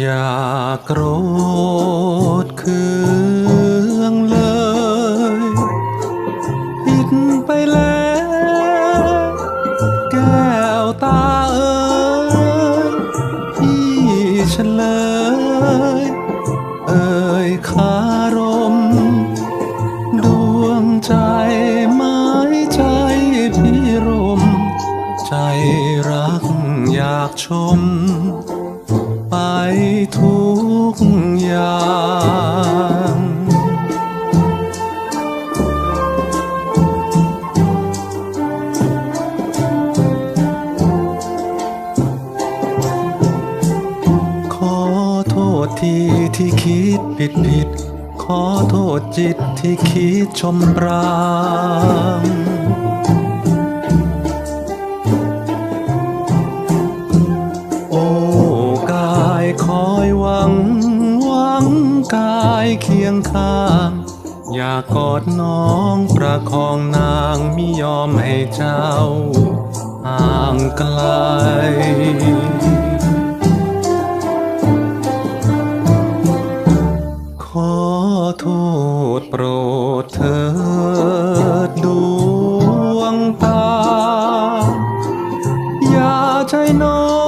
อย่าโกรธเคืองเลย ผิดไปแล้ว แก้วตาเอ๋ยพี่เฉลย เอ่ยคารม ดวงใจไม้ใจพี่รม ใจรักอยากชม ไปทุกอย่างขอโทษทีที่คิดผิดผิด ขอโทษจิตที่คิดชมปราง เคียงข้าง อยากกอดน้องประคองนางมิยอมให้เจ้าห่างไกลขอโทษโปรดเถิดดวงตา อย่าใจน้อย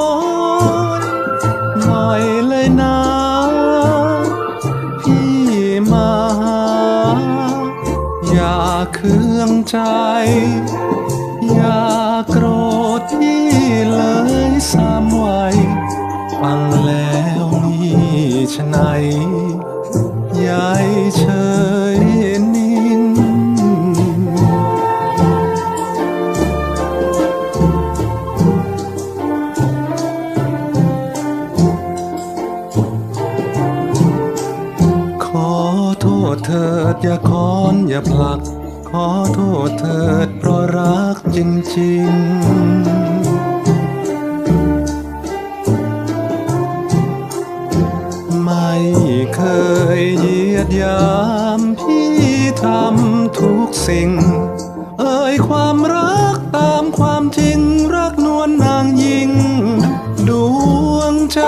เคืองใจ อย่าโกรธพี่เลยสามวัยฟังแล้วนี่ชะไหนยายเฉยนิ่งขอโทษเถิดอย่าคอนอย่าผลัก ขอโทษเถิดเพราะรักจริงๆ ไม่เคยเยียดยามพี่ทำทุกสิ่ง เอ่ยความรักตามความจริงรักนวลนางยิ่ง ดวงใจ